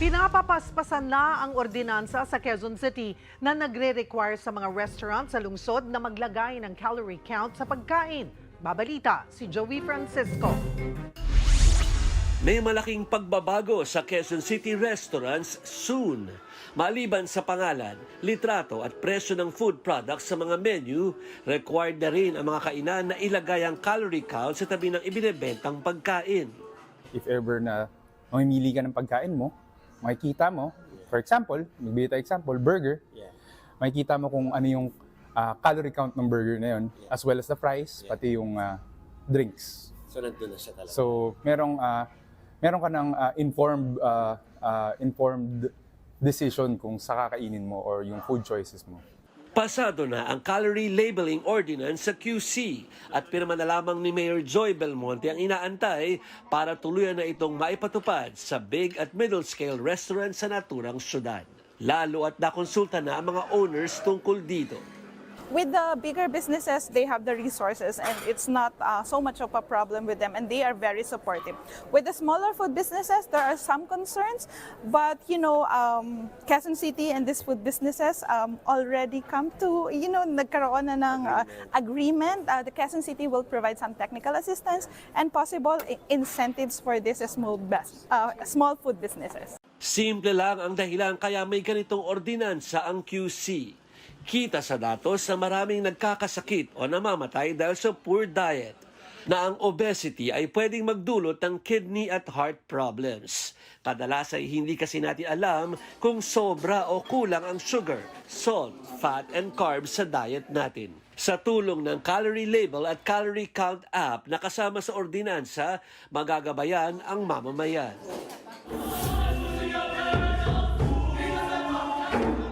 Pinapapaspasan na ang ordinansa sa Quezon City na nagre-require sa mga restaurant sa lungsod na maglagay ng calorie count sa pagkain. Babalita si Joey Francisco. May malaking pagbabago sa Quezon City restaurants soon. Maliban sa pangalan, litrato at presyo ng food products sa mga menu, required na rin ang mga kainan na ilagay ang calorie count sa tabi ng ibinebentang pagkain. if ever na mamimili ka ng pagkain mo, makikita mo, for example, magbigay tayo example, burger, makikita mo kung ano yung ah, calorie count ng burger na yun, as well as the price, pati yung ah, drinks. So nandun na siya talaga. So, merong ah, meron ka ng ah, informed ah, ah, informed decision kung sa kakainin mo or yung food choices mo. Pasado na ang calorie labeling ordinance sa QC at pirma na lamang ni Mayor Joy Belmonte ang inaantay para tuluyan na itong maipatupad sa big at middle scale restaurant sa naturang syudad. Lalo at nakonsulta na ang mga owners tungkol dito. With the bigger businesses, they have the resources and it's not uh, so much of a problem with them and they are very supportive. With the smaller food businesses, there are some concerns, but you know, um, Quezon City and these food businesses um, already come to, you know, nagkaroon na ng uh, agreement. Uh, the Quezon City will provide some technical assistance and possible incentives for these small, bus- uh, small food businesses. Simple lang ang dahilan kaya may ganitong ordinansa ang QC. Kita sa datos na maraming nagkakasakit o namamatay dahil sa poor diet na ang obesity ay pwedeng magdulot ng kidney at heart problems. Kadalas ay hindi kasi natin alam kung sobra o kulang ang sugar, salt, fat, and carbs sa diet natin. Sa tulong ng calorie label at calorie count app na kasama sa ordinansa, magagabayan ang mamamayan.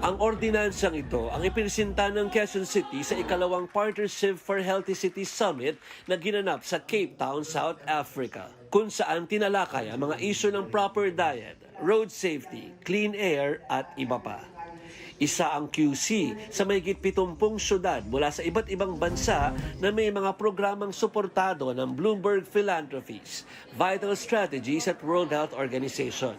Ang ordinansang ito ang ipinsinta ng Quezon City sa ikalawang Partnership for Healthy Cities Summit na ginanap sa Cape Town, South Africa, kung saan tinalakay ang mga isyu ng proper diet, road safety, clean air at iba pa. Isa ang QC sa mahigit 70 syudad mula sa iba't ibang bansa na may mga programang suportado ng Bloomberg Philanthropies, Vital Strategies at World Health Organization.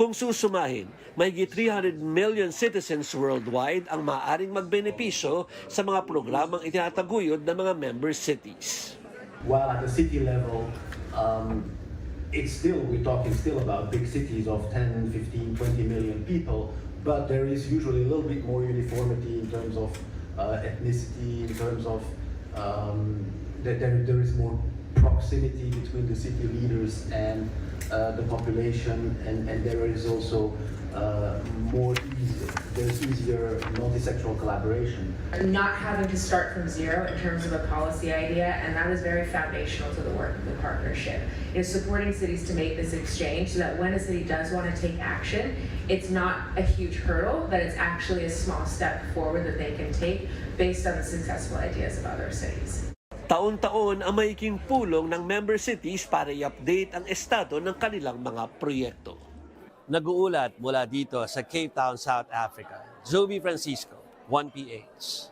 Kung susumahin, may 300 million citizens worldwide ang maaaring magbenepisyo sa mga programang itinataguyod ng mga member cities. While at the city level, um, it's still, we're talking still about big cities of 10, 15, 20 million people, but there is usually a little bit more uniformity in terms of uh, ethnicity, in terms of um, that there, there is more proximity between the city leaders and uh, the population, and, and there is also uh, more easy, there's easier multi-sectoral collaboration. not having to start from zero in terms of a policy idea, and that is very foundational to the work of the partnership. Is supporting cities to make this exchange so that when a city does want to take action, it's not a huge hurdle, that it's actually a small step forward that they can take based on the successful ideas of other cities. Taon-taon ang maiking pulong ng member cities para i-update ang estado ng kanilang mga proyekto. Nag-uulat mula dito sa Cape Town, South Africa, Joby Francisco, 1PH.